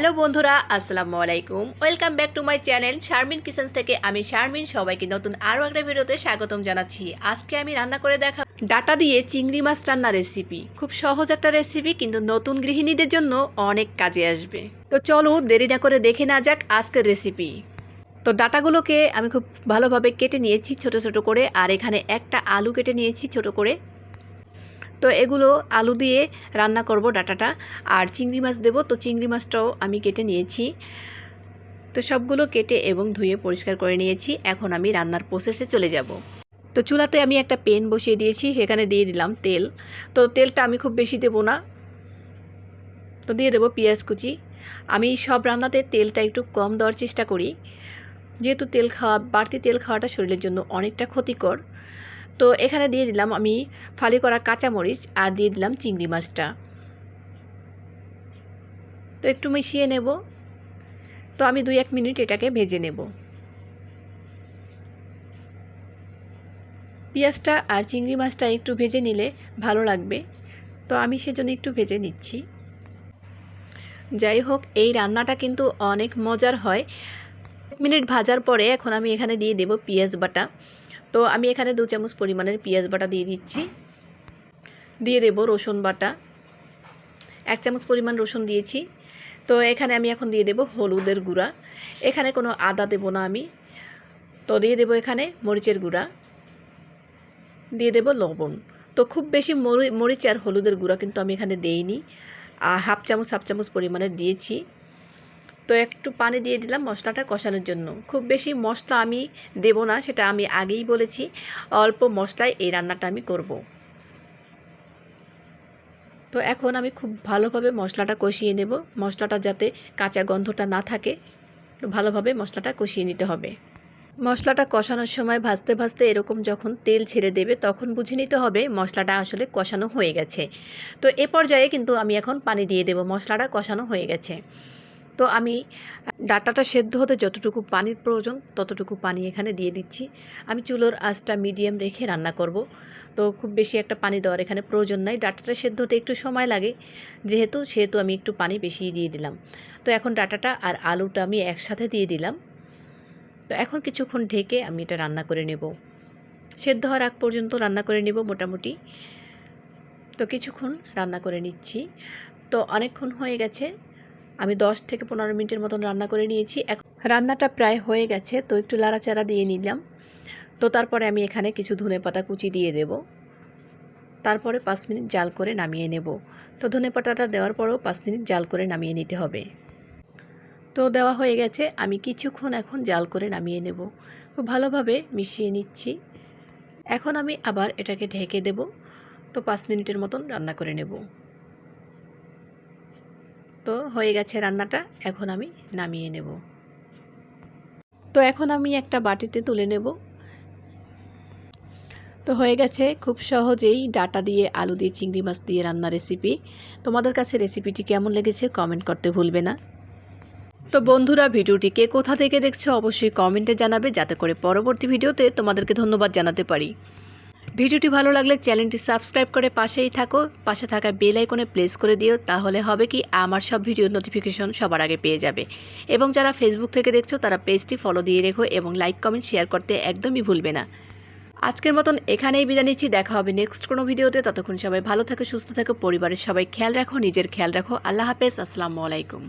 Hello বন্ধুরা, আসসালামু আলাইকুম। Welcome back to my channel Sharmin kitchens থেকে আমি শারমিন সবাইকে নতুন আরও একটা ভিডিওতে স্বাগতম জানাচ্ছি। আজকে আমি রান্না করে দেখা ডাটা দিয়ে চিংড়ি মাছ রান্নার রেসিপি খুব সহজ একটা রেসিপি কিন্তু নতুন গৃহিণীদের জন্য অনেক কাজে আসবে। তো চলো দেরি না করে দেখে না যাক আজকের রেসিপি তো ডাটাগুলোকে আমি খুব ভালোভাবে কেটে নিয়েছি ছোট ছোট করে, আর এখানে একটা আলু কেটে নিয়েছি ছোট করে। তো এগুলো আলু দিয়ে রান্না করব ডাটাটা। আর চিংড়ি মাছ দেবো, তো চিংড়ি মাছটাও আমি কেটে নিয়েছি। তো সবগুলো কেটে এবং ধুয়ে পরিষ্কার করে নিয়েছি। এখন আমি রান্নার প্রসেসে চলে যাব। তো চুলাতে আমি একটা পেন বসিয়ে দিয়েছি, সেখানে দিয়ে দিলাম তেল। তো তেলটা আমি খুব বেশি দেবো না। তো দিয়ে দেবো পেঁয়াজ কুচি। আমি সব রান্নাতে তেলটা একটু কম দেওয়ার চেষ্টা করি। যেহেতু তেল খাওয়া, বাড়তি তেল খাওয়াটা শরীরের জন্য অনেকটা ক্ষতিকর। তো এখানে দিয়ে দিলাম আমি ফালি করা কাঁচামরিচ আর দিয়ে দিলাম চিংড়ি মাছটা। তো একটু মিশিয়ে নেব। তো আমি দুই এক মিনিট এটাকে ভেজে নেব। পেঁয়াজটা আর চিংড়ি মাছটা একটু ভেজে নিলে ভালো লাগবে। তো আমি সেজন্য একটু ভেজে নিচ্ছি। যাই হোক, এই রান্নাটা কিন্তু অনেক মজার হয়। এক মিনিট ভাজার পরে এখন আমি এখানে দিয়ে দেব পেঁয়াজ বাটা। তো আমি এখানে দু চামচ পরিমাণের পেঁয়াজ বাটা দিয়ে দিচ্ছি। দিয়ে দেব রসুন বাটা। এক চামচ পরিমাণ রসুন দিয়েছি। তো এখানে আমি এখন দিয়ে দেব হলুদের গুঁড়া। এখানে কোনো আদা দেব না আমি। তো দিয়ে দেব এখানে মরিচের গুঁড়া। দিয়ে দেব লবণ। তো খুব বেশি মরিচ আর হলুদের গুঁড়া কিন্তু আমি এখানে দেইনি। হাফ চামচ হাফ চামচ পরিমাণে দিয়েছি। তো একটু পানি দিয়ে দিলাম মশলাটা কষানোর জন্য। খুব বেশি মশলা আমি দেব না, সেটা আমি আগেই বলেছি, অল্প মশলায় এই রান্নাটা আমি করব। তো এখন আমি খুব ভালোভাবে মশলাটা কষিয়ে নেব। মশলাটা যাতে কাঁচা গন্ধটা না থাকে, তো ভালোভাবে মশলাটা কষিয়ে নিতে হবে। মশলাটা কষানোর সময় ভাজতে ভাজতে এরকম যখন তেল ছেড়ে দেবে, তখন বুঝে নিতে হবে মশলাটা আসলে কষানো হয়ে গেছে। তো এ পর্যায়ে কিন্তু আমি এখন পানি দিয়ে দেব। মশলাটা কষানো হয়ে গেছে। তো আমি, ডাটাটা সেদ্ধ হতে যতটুকু পানির প্রয়োজন ততটুকু পানি এখানে দিয়ে দিচ্ছি। আমি চুলোর আঁচটা মিডিয়াম রেখে রান্না করব। তো খুব বেশি একটা পানি দেওয়ার এখানে প্রয়োজন নাই। ডাটাটা সেদ্ধ হতে একটু সময় লাগে। যেহেতু, সেহেতু আমি একটু পানি বেশি দিয়ে দিলাম। তো এখন ডাটাটা আর আলুটা আমি একসাথে দিয়ে দিলাম। তো এখন কিছুক্ষণ ঢেকে আমি এটা রান্না করে নেব। সেদ্ধ হওয়ার আগ পর্যন্ত রান্না করে নেব মোটামুটি। তো কিছুক্ষণ রান্না করে নিচ্ছি। তো অনেকক্ষণ হয়ে গেছে। আমি দশ থেকে পনেরো মিনিটের মতন রান্না করে নিয়েছি। রান্নাটা প্রায় হয়ে গেছে, তো একটু লাড়াচাড়া দিয়ে নিলাম। তো তারপরে আমি এখানে কিছু ধনে পাতা কুচি দিয়ে দেব। তারপরে পাঁচ মিনিট জাল করে নামিয়ে নেব। তো ধনে পাতাটা দেওয়ার পরেও পাঁচ মিনিট জাল করে নামিয়ে নিতে হবে। তো দেওয়া হয়ে গেছে, আমি কিছুক্ষণ এখন জাল করে নামিয়ে নেব। খুব ভালোভাবে মিশিয়ে নিচ্ছি। এখন আমি আবার এটাকে ঢেকে দেব। তো পাঁচ মিনিটের মতন রান্না করে নেব। তো হয়ে গেছে রান্নাটা, এখন আমি নামিয়ে নেব। তো এখন আমি একটা বাটিতে তুলে নেব। তো হয়ে গেছে খুব সহজেই ডাটা দিয়ে আলু দিয়ে চিংড়ি মাছ দিয়ে রান্না রেসিপি তোমাদের কাছে রেসিপিটি কেমন লেগেছে কমেন্ট করতে ভুলবে না। তো বন্ধুরা, ভিডিওটি কে কোথা থেকে দেখছ অবশ্যই কমেন্টে জানাবে, যাতে করে পরবর্তী ভিডিওতে তোমাদেরকে ধন্যবাদ জানাতে পারি। ভিডিওটি ভালো লাগলে চ্যানেলটি সাবস্ক্রাইব করে পাশেই থাকো, পাশে থাকা বেল আইকনে প্লেস করে দিও, তাহলে হবে কি আমার সব ভিডিওর নোটিফিকেশন সবার আগে পেয়ে যাবে। এবং যারা ফেসবুক থেকে দেখছ, তারা পেজটি ফলো দিয়ে রেখো এবং লাইক কমেন্ট শেয়ার করতে একদমই ভুলবে না। আজকের মতন এখানেই বিদায় নিচ্ছি, দেখা হবে নেক্সট কোনো ভিডিওতে। ততক্ষণ সবাই ভালো থাকো, সুস্থ থাকো, পরিবারের সবাই খেয়াল রাখো, নিজের খেয়াল রাখো। আল্লাহ হাফেজ, আসসালামু আলাইকুম।